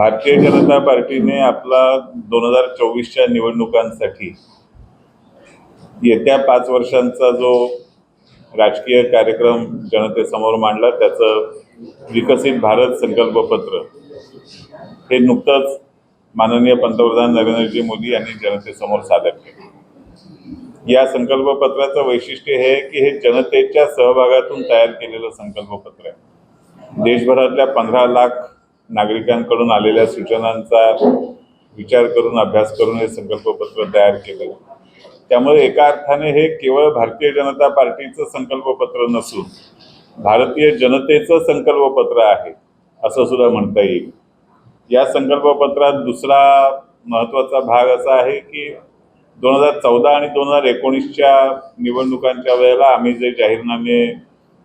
भारतीय जनता पार्टीने आपला दोन हजार चोवीसच्या निवडणुकांसाठी येत्या पाच वर्षांचा जो राजकीय कार्यक्रम जनतेसमोर मांडला त्याचं विकसित भारत संकल्पपत्र. हे नुकतंच माननीय पंतप्रधान नरेंद्रजी मोदी यांनी जनतेसमोर सादर केलं. या संकल्पपत्राचं वैशिष्ट्य हे आहे की हे जनतेच्या सहभागातून तयार केलेलं संकल्पपत्र आहे. देशभरातल्या पंधरा लाख नागरिकांकडून आलेल्या सूचनांचा विचार करून अभ्यास करून हे संकल्पपत्र तयार केलं. त्यामुळे एका अर्थाने हे केवळ भारतीय जनता पार्टीचं संकल्पपत्र नसून भारतीय जनतेचं संकल्पपत्र आहे असं सुद्धा म्हणता येईल. या संकल्पपत्रात दुसरा महत्त्वाचा भाग असा आहे की दोन हजार चौदा आणि दोन हजार एकोणीसच्या निवडणुकांच्या वेळेला आम्ही जे जाहीरनामे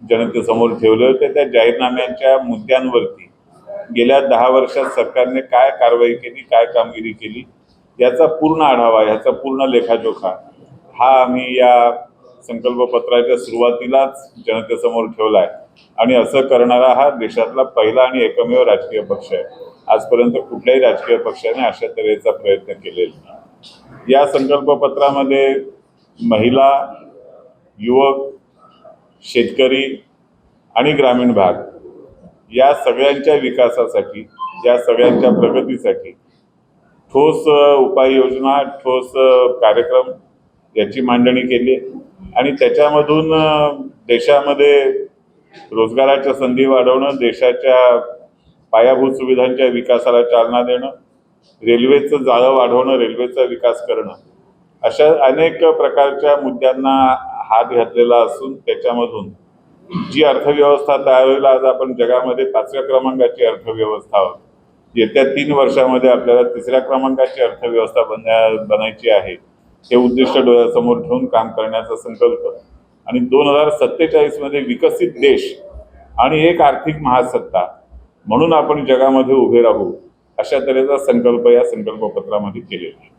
जनतेसमोर ठेवले होते त्या जाहीरनाम्यांच्या मुद्द्यांवरती गेल्या दहा वर्षात सरकारने काय कारवाई केली काय कामगिरी केली याचा पूर्ण आढावा याचा पूर्ण लेखाजोखा हा आम्ही या संकल्पपत्राच्या सुरुवातीलाच जनतेसमोर ठेवला आहे आणि असं करणारा हा देशातला पहिला आणि एकमेव राजकीय पक्ष आहे. आजपर्यंत कुठल्याही राजकीय पक्षाने अशा तऱ्हेचा प्रयत्न केलेला नाही. या संकल्पपत्रामध्ये महिला युवक शेतकरी आणि ग्रामीण भाग या सगळ्यांच्या विकासासाठी या सगळ्यांच्या प्रगतीसाठी ठोस उपाययोजना ठोस कार्यक्रम याची मांडणी केली आणि त्याच्यामधून देशामध्ये रोजगाराच्या संधी वाढवणं देशाच्या पायाभूत सुविधांच्या विकासाला चालना देणं रेल्वेचं जाळं वाढवणं रेल्वेचा विकास करणं अशा अनेक प्रकारच्या मुद्द्यांना हात घातलेला असून त्याच्यामधून जी अर्थव्यवस्था त्यावेळेला आज आपण जगामध्ये पाचव्या क्रमांकाची अर्थव्यवस्था आहोत. येत्या तीन वर्षामध्ये आपल्याला तिसऱ्या क्रमांकाची अर्थव्यवस्था बनण्या बनायची आहे. हे उद्दिष्ट डोळ्यासमोर ठेवून काम करण्याचा संकल्प. आणि दोन हजार सत्तेचाळीसमध्ये विकसित देश आणि एक आर्थिक महासत्ता म्हणून आपण जगामध्ये उभे राहू अशा तऱ्हेचा संकल्प या संकल्पपत्रामध्ये केलेला आहे.